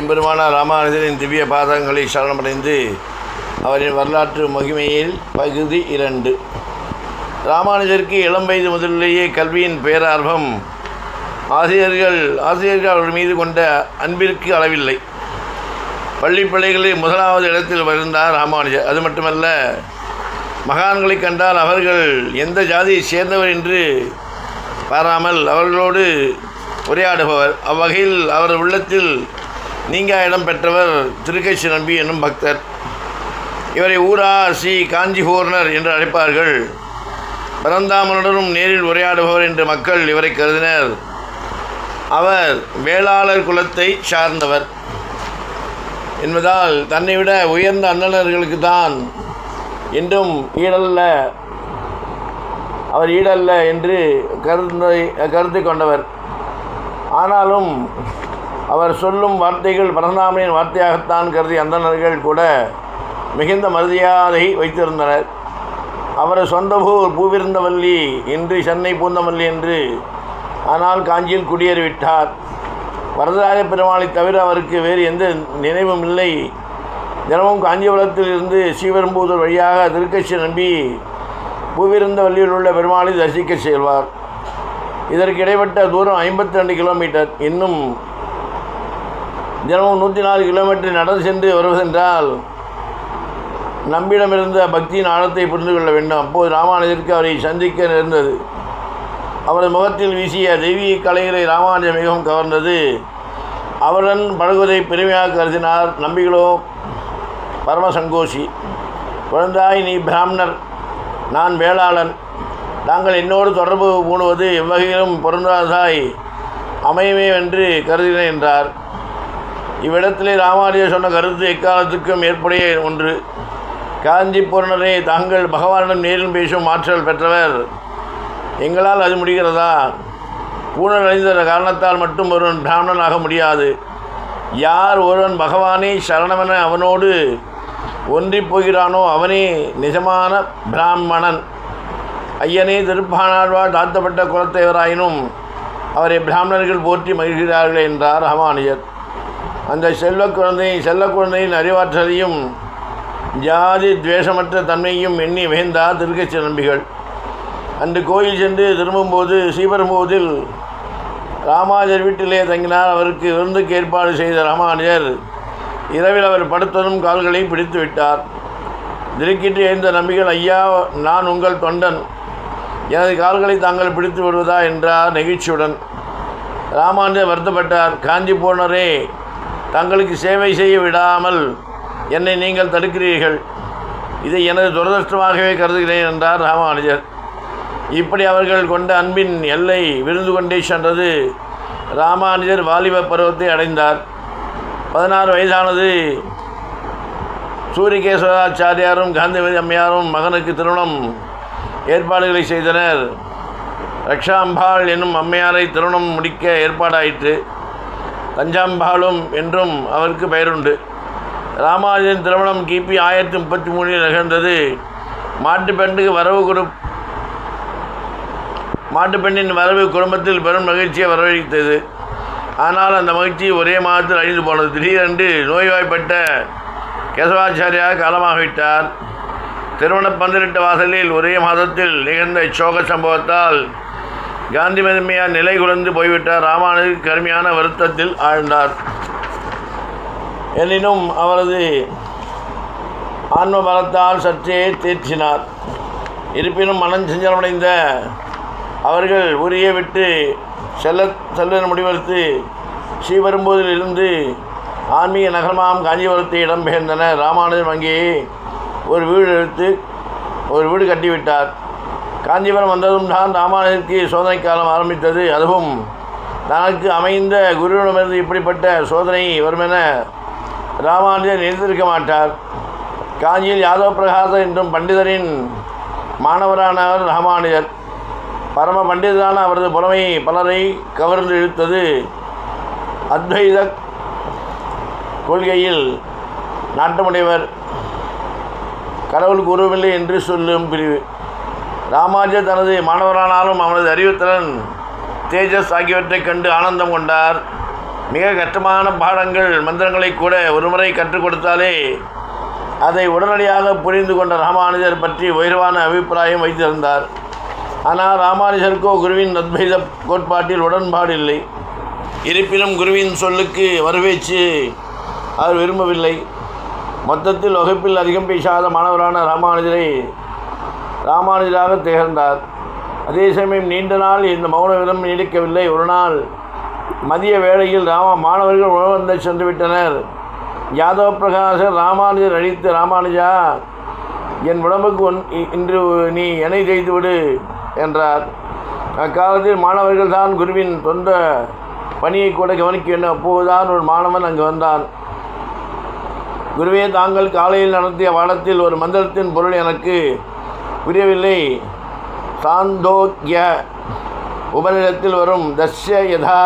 எம்பெருமான ராமானுஜரின் திவ்ய பாதங்களை சரணமடைந்து அவரின் வரலாற்று மகிமையில் பகுதி இரண்டு. ராமானுஜருக்கு இளம் வயது முதலிலேயே கல்வியின் பேரார்வம் ஆசிரியர்கள் ஆசிரியர்கள் அவர் மீது கொண்ட அன்பிற்கு அளவில்லை. பள்ளி பிள்ளைகளில் முதலாவது இடத்தில் வருந்தார் ராமானுஜர். அது மட்டுமல்ல மகான்களை கண்டால் அவர்கள் எந்த ஜாதியை சேர்ந்தவர் என்று பாராமல் அவர்களோடு உரையாடுபவர். அவ்வகையில் அவர் உள்ளத்தில் நீங்கா இடம் பெற்றவர் திருக்கட்சி நம்பி என்னும் பக்தர். இவரை ஊரா ஸ்ரீ காஞ்சிபூர்ணர் என்று அழைப்பார்கள். பரந்தாமனுடனும் நேரில் உரையாடுபவர் என்று மக்கள் இவரை கருதினர். அவர் வேளாளர் குலத்தை சார்ந்தவர். என்பதால் தன்னை விட உயர்ந்த அண்ணனர்களுக்கு தான் என்றும் ஈடல்ல அவர் ஈடல்ல என்று கருத்தை கருத்து கொண்டவர். ஆனாலும் அவர் சொல்லும் வார்த்தைகள் பரந்தாமனின் வார்த்தையாகத்தான் கருதி அந்தணர்கள் கூட மிகுந்த மரியாதை வைத்திருந்தனர். அவர் சொந்த ஊர் பூவிருந்தவல்லி இன்று சென்னை பூந்தமல்லி என்று ஆனால் காஞ்சியில் குடியேறிவிட்டார். வரதராஜ பெருமாளை தவிர அவருக்கு வேறு எந்த நினைவும் இல்லை. தினமும் காஞ்சிபுரத்தில் இருந்து ஸ்ரீபெரும்புதூர் வழியாக திருக்கட்சி நம்பி பூவிருந்தவல்லியில் உள்ள பெருமாளை தரிசிக்க செல்வார். இதற்கு இடைப்பட்ட தூரம் ஐம்பத்தி ரெண்டு கிலோமீட்டர் இன்னும் தினமும் நூற்றி நாலு கிலோமீட்டர் நடந்து சென்று வருவதென்றால் நம்பிடமிருந்த பக்தியின் ஆழத்தை புரிந்து கொள்ள வேண்டும். அப்போது ராமானுஜருக்கு அவரை சந்திக்க நேர்ந்தது. அவரது முகத்தில் வீசிய தெய்வீக கலைகளை ராமானுஜர் மிகவும் கவர்ந்தது. அவருடன் பழகுவதை பெருமையாக கருதினார் நம்பிகளோ பரமசங்கோஷி. குழந்தாய் நீ பிராமணர் நான் வேளாளன். நாங்கள் என்னோடு தொடர்பு பூணுவது எவ்வகையிலும் பொருந்தாதாய் அமையுமே என்று கருதினேன் என்றார். இவ்விடத்திலே ராமானுஜர் சொன்ன கருத்து எக்காலத்துக்கும் ஏற்புடைய ஒன்று. காஞ்சி பூர்ணரே தாங்கள் பகவானிடம் நேரில் பேசும் ஆற்றல் பெற்றவர். எங்களால் அது முடிகிறதா? பூணல் அடைந்த காரணத்தால் மட்டும் ஒருவன் பிராமணன் ஆக முடியாது. யார் ஒருவன் பகவானை சரணமென அவனோடு ஒன்றி போகிறானோ அவனே நிஜமான பிராமணன். ஐயனே திருப்பானாழ்வார் தாழ்த்தப்பட்ட குலத்தைவராயினும் அவரை பிராமணர்கள் போற்றி மகிழ்கிறார்கள் என்றார் ராமானுஜர். அந்த செல்வ குழந்தை செல்ல குழந்தையின் அறிவாற்றலையும் ஜாதி துவேஷமற்ற தன்மையும் எண்ணி வேந்தார் திருக்கச்சி நம்பிகள். அன்று கோயில் சென்று திரும்பும்போது ஸ்ரீபெரும்போதில் ராமானுஜர் வீட்டிலே தங்கினார். அவருக்கு விருந்துக்கு ஏற்பாடு செய்த ராமானுஜர் இரவில் அவர் படுத்ததும் கால்களை பிடித்து விட்டார். திடுக்கிட்டு எழுந்த நம்பிகள் ஐயா நான் உங்கள் தொண்டன். எனது கால்களை தாங்கள் பிடித்து விடுவதா? என்றார் நெகிழ்ச்சியுடன். ராமானுஜர் வருத்தப்பட்டார். காஞ்சி போனரே தங்களுக்கு சேவை செய்ய விடாமல் என்னை நீங்கள் தடுக்கிறீர்கள். இதை எனது துரதிருஷ்டமாகவே கருதுகிறேன் என்றார் ராமானுஜர். இப்படி அவர்கள் கொண்ட அன்பின் எல்லை விருந்து கொண்டே சென்றது ராமானுஜர் வாலிப பருவத்தை அடைந்தார். பதினாறு வயதானது சூரியகேஸ்வராச்சாரியாரும் காந்திமதி அம்மையாரும் மகனுக்கு திருமணம் ஏற்பாடுகளை செய்தனர். ரக்ஷாம்பாள் என்னும் அம்மையாரை திருமணம் முடிக்க ஏற்பாடாயிற்று. தஞ்சாம்பாளும் என்றும் அவருக்கு பெயருண்டு. ராமானுஜன் திருமணம் கிபி ஆயிரத்தி முப்பத்தி மூணில் நிகழ்ந்தது. மாட்டுப்பெண்ணுக்கு வரவு குடு மாட்டுப்பெண்ணின் வரவு குடும்பத்தில் பெரும் மகிழ்ச்சியை வரவழைத்தது. ஆனால் அந்த மகிழ்ச்சி ஒரே மாதத்தில் அழிந்து போனது. திடீரென்று நோய்வாய்ப்பட்ட கேசவாச்சாரியாக காலமாகிவிட்டார். திருமண பந்திரிட்ட வாசலில் ஒரே மாதத்தில் நிகழ்ந்த இச்சோக சம்பவத்தால் காந்தி மதுமையார் நிலை குலைந்து போய்விட்டார். ராமானுஜர் கடுமையான வருத்தத்தில் ஆழ்ந்தார். எனினும் அவரது ஆன்ம பலத்தால் சற்றே தேற்றினார் இருப்பினும் மனம் செஞ்சலமடைந்த அவர்கள் உரிய விட்டு செல்ல செல்ல முடிவெடுத்து ஸ்ரீபெரும்புதில் இருந்து ஆன்மீக நகரமாம் காஞ்சிபுரத்தை இடம்பெயர்ந்தனர் ராமானுஜன் வங்கியை ஒரு வீடு எடுத்து ஒரு வீடு கட்டிவிட்டார். காஞ்சிபுரம் வந்ததும் தான் ராமானுஜருக்கு சோதனை காலம் ஆரம்பித்தது. அதுவும் தனக்கு அமைந்த குருவிடமிருந்து இப்படிப்பட்ட சோதனை வருமென ராமானுஜர் நினைத்திருக்க மாட்டார். காஞ்சியில் யாதவ பிரகாசர் என்றும் பண்டிதரின் மாணவரானவர் ராமானுஜர். பரம பண்டிதரான அவரது புலமை பலரை கவர்ந்து இழுத்தது. அத்வைத கொள்கையில் நாட்டமுடையவர். கடவுளுக்கு உருவமில்லை என்று சொல்லும் பிரிவு. ராமானுஜர் தனது மாணவரானாலும் அவனது அறிவுத்திறன் தேஜஸ் ஆகியவற்றைக் கண்டு ஆனந்தம் கொண்டார். மிக கஷ்டமான பாடங்கள் மந்திரங்களை கூட ஒருமுறை கற்றுக் கொடுத்தாலே அதை உடனடியாக புரிந்து கொண்ட ராமானுஜர் பற்றி உயர்வான அபிப்பிராயம் வைத்திருந்தார். ஆனால் ராமானுஜருக்கோ குருவின் அத்வைத கோட்பாட்டில் உடன்பாடு இல்லை. இருப்பினும் குருவின் சொல்லுக்கு வரவேற்று அவர் விரும்பவில்லை. மொத்தத்தில் வகுப்பில் அதிகம் பேசாத மாணவரான ராமானுஜரை ராமானுஜராக திகழ்ந்தார். அதே சமயம் நீண்ட நாள் இந்த மௌன விதம் நீடிக்கவில்லை. ஒரு நாள் மதிய வேளையில் ராம மாணவர்கள் உணவந்த சென்று விட்டனர். யாதவ பிரகாசர் ராமானுஜர் அழித்து ராமானுஜா என் உடம்புக்கு ஒன் இ- இன்று நீ எண்ணெய் செய்துவிடு என்றார். அக்காலத்தில் மாணவர்கள் தான் குருவின் சொந்த பணியை கூட கவனிக்க வேண்டும். அப்போதுதான் ஒரு மாணவன் அங்கு வந்தான். குருவே தாங்கள் காலையில் நடத்திய வாடத்தில் ஒரு மந்திரத்தின் பொருள் எனக்கு புரியவில்லை. சாந்தோக்கிய உபநிடத்தில் வரும் தஸ்ய யதா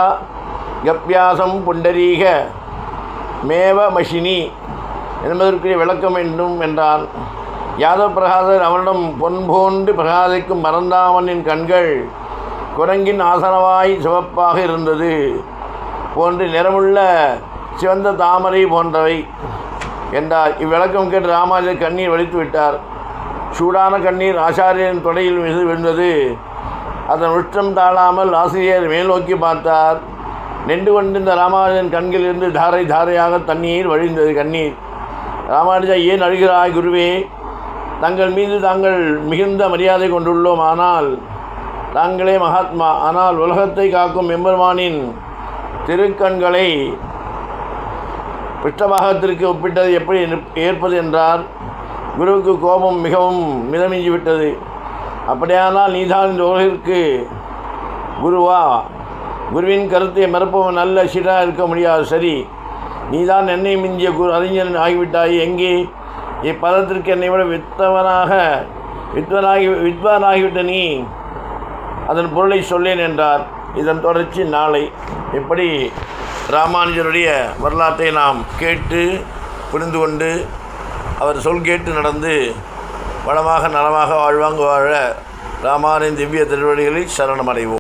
கப்யாசம் புண்டரீக மேவ மஷினி என்பதற்குரிய விளக்கம் வேண்டும் என்றான் யாதவ பிரகாசர் அவனிடம் பொன் போன்று பிரகாசிக்கும் மறந்தாமனின் கண்கள் குரங்கின் ஆசனவாய் சிவப்பாக இருந்தது. போன்று நிறமுள்ள சிவந்த தாமரை போன்றவை என்றார். இவ்விளக்கம் கேட்டு ராமாஜர் கண்ணீர் வலித்து விட்டார். சூடான கண்ணீர் ஆச்சாரியன் தொடையில் மீது விழுந்தது. அதன் உஷ்டம் தாழாமல் ஆசிரியர் மேல்நோக்கி பார்த்தார். நின்று கொண்டிருந்த ராமானுஜன் கண்களிலிருந்து தாரை தாரையாக தண்ணீர் வழிந்தது கண்ணீர். ராமானுஜா ஏன் அழுகிறாய் குருவே? தங்கள் மீது தாங்கள் மிகுந்த மரியாதை கொண்டுள்ளோம். ஆனால் தாங்களே மகாத்மா. ஆனால் உலகத்தை காக்கும் எம்பெருமானின் திருக்கண்களை பிஷ்டபாகத்திற்கு ஒப்பிட்டது எப்படி ஏற்பது என்றார். குருவுக்கு கோபம் மிகவும் மிதமிஞ்சி விட்டது அப்படியானால் நீதான் இந்த உலகிற்கு குருவா? குருவின் கருத்தை மறுப்பவன் நல்ல சீராக இருக்க முடியாது. சரி நீதான் என்னை மிஞ்சிய குரு அறிஞன் ஆகிவிட்டாய். எங்கே? இப்பதத்திற்கு என்னை விட வித்தவனாக வித்வனாகி வித்வானாகிவிட்ட நீ. அதன் பொருளை சொல்லேன் என்றார். இதன் தொடர்ச்சி நாளை. இப்படி ராமானுஜருடைய வரலாற்றை நாம் கேட்டு புரிந்து கொண்டு அவர் சொல் கேட்டு நடந்து வளமாக நலமாக வாழ்வாங்க வாழ ராமாரின் திவ்ய திருவடிகளில் சரணமடைவோம்.